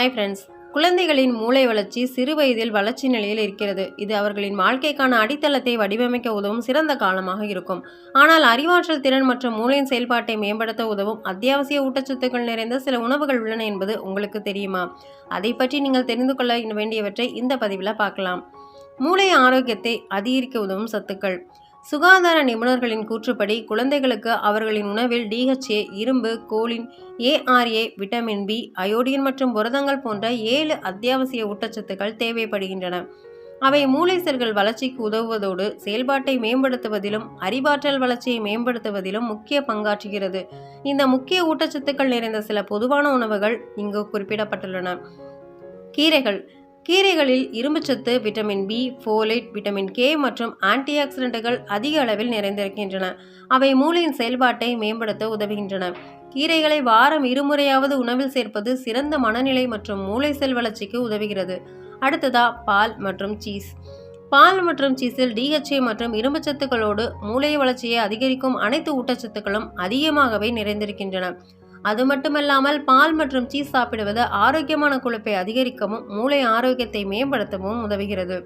Hi friends குழந்தைகளின் மூளை வளர்ச்சி சிறு வயதில் வளர்ச்சி நிலையில் இருக்கிறது. இது அவர்களின் வாழ்க்கைக்கான அடித்தளத்தை வடிவமைக்க உதவும் சிறந்த காலமாக இருக்கும். ஆனால் அறிவாற்றல் திறன் மற்றும் மூளையின் செயல்பாட்டை மேம்படுத்த உதவும் அத்தியாவசிய ஊட்டச்சத்துக்கள் நிறைந்த சில உணவுகள் உள்ளன என்பது உங்களுக்கு தெரியுமா? அதை பற்றி நீங்கள் தெரிந்து கொள்ள வேண்டியவற்றை இந்த பதிவில் பார்க்கலாம். மூளை ஆரோக்கியத்தை அதிகரிக்க உதவும் சத்துக்கள். சுகாதார நிபுணர்களின் கூற்றுப்படி குழந்தைகளுக்கு அவர்களின் உணவில் டிஹெச்ஏ இரும்பு choline A R A vitamin B iodine மற்றும் புரதங்கள் போன்ற ஏழு அத்தியாவசிய ஊட்டச்சத்துக்கள் தேவைப்படுகின்றன. அவை மூளை செல்கள் வளர்ச்சிக்கு உதவுவதோடு செயல்பாட்டை மேம்படுத்துவதிலும் அறிவாற்றல் வளர்ச்சியை மேம்படுத்துவதிலும் முக்கிய பங்காற்றுகிறது. இந்த முக்கிய ஊட்டச்சத்துக்கள் நிறைந்த சில பொதுவான உணவுகள் இங்கு குறிப்பிடப்பட்டுள்ளன. கீரைகள் கீரைகளில் இரும்புச்சத்து vitamin B folate vitamin K மற்றும் ஆன்டிஆக்சிடென்ட்டுகள் அதிக அளவில் நிறைந்திருக்கின்றன. அவை மூளையின் செயல்பாட்டை மேம்படுத்த உதவுகின்றன. கீரைகளை வாரம் இருமுறையாவது உணவில் சேர்ப்பது சிறந்த மனநிலை மற்றும் மூளை செல் வளர்ச்சிக்கு உதவுகிறது. அடுத்ததா பால் மற்றும் சீஸ் பால் மற்றும் சீஸில் டிஹெச்ஏ மற்றும் இரும்புச்சத்துக்களோடு மூளை வளர்ச்சியை அதிகரிக்கும் அனைத்து ஊட்டச்சத்துக்களும் அதிகமாகவே நிறைந்திருக்கின்றன. அது மட்டுமல்லாமல் பால் மற்றும் சீஸ் சாப்பிடுவது ஆரோக்கியமான கொழுப்பை அதிகரிக்கவும் மூளை ஆரோக்கியத்தை மேம்படுத்தவும் உதவுகிறது.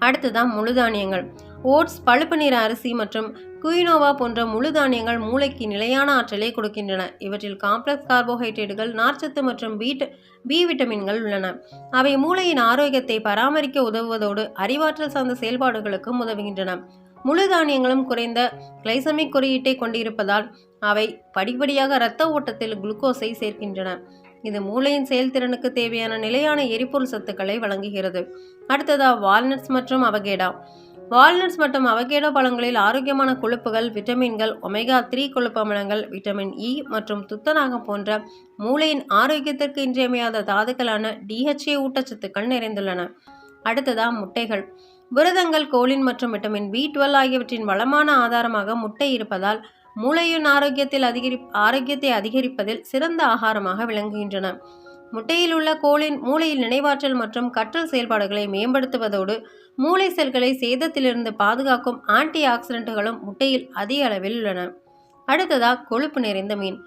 அடுத்ததான் முழு தானியங்கள். ஓட்ஸ் பழுப்பு நிற அரிசி மற்றும் குயினோவா போன்ற முழு தானியங்கள் மூளைக்கு நிலையான ஆற்றலை கொடுக்கின்றன. இவற்றில் காம்ப்ளெக்ஸ் கார்போஹைட்ரேட்டுகள் நார்ச்சத்து மற்றும் பீட் பி விட்டமின்கள் உள்ளன. அவை மூளையின் ஆரோக்கியத்தை பராமரிக்க உதவுவதோடு அறிவாற்றல் சார்ந்த செயல்பாடுகளுக்கும் உதவுகின்றன. முழு தானியங்களும் குறைந்த கிளைசமிக் குறியீட்டை கொண்டிருப்பதால் அவை படிப்படியாக இரத்த ஓட்டத்தில் குளுக்கோஸை சேர்க்கின்றன. இது மூளையின் செயல்திறனுக்கு தேவையான நிலையான எரிபொருள் சத்துக்களை வழங்குகிறது. அடுத்ததா வால்நட்ஸ் மற்றும் அவகேடா. வால்நட்ஸ் மற்றும் அவகேடோ பழங்களில் ஆரோக்கியமான கொழுப்புகள் விட்டமின்கள் ஒமேகா த்ரீ கொழுப்பமிலங்கள் விட்டமின் இ மற்றும் துத்தநாகம் போன்ற மூளையின் ஆரோக்கியத்திற்கு இன்றியமையாத தாதுக்களான டிஹெச்ஏ ஊட்டச்சத்துக்கள் நிறைந்துள்ளன. அடுத்ததா முட்டைகள். புரதங்கள் கோலின் மற்றும் விட்டமின் பி டுவெல் ஆகியவற்றின் வளமான ஆதாரமாக முட்டை இருப்பதால் மூளையின் ஆரோக்கியத்தில் அதிகரி ஆரோக்கியத்தை அதிகரிப்பதில் சிறந்த ஆகாரமாக விளங்குகின்றன. முட்டையில் உள்ள கோளின் மூளையில் நினைவாற்றல் மற்றும் கற்றல் செயல்பாடுகளை மேம்படுத்துவதோடு மூளை செல்களை சேதத்திலிருந்து பாதுகாக்கும் ஆன்டி ஆக்சிடென்ட்டுகளும் முட்டையில் அதிக அளவில் உள்ளன. அடுத்ததாக கொழுப்பு நிறைந்த மீன்.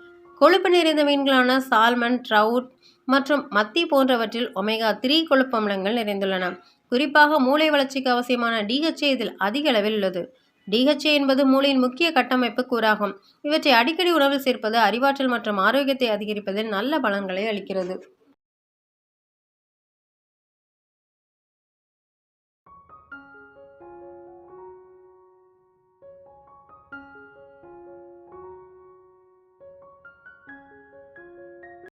கொழுப்பு நிறைந்த மீன்களான சால்மன் ட்ரவுட் மற்றும் மத்தி போன்றவற்றில் ஒமேகா த்ரீ கொழுப்பு அமிலங்கள் நிறைந்துள்ளன. குறிப்பாக மூளை வளர்ச்சிக்கு அவசியமான டிஹெச்ஏ இதில் அதிக அளவில் உள்ளது. டிஹெச்ஏ என்பது மூளையின் முக்கிய கட்டமைப்பு கூறாகும். இவற்றை அடிக்கடி உணவில் சேர்ப்பது அறிவாற்றல் மற்றும் ஆரோக்கியத்தை அதிகரிப்பதில் நல்ல பலன்களை அளிக்கிறது.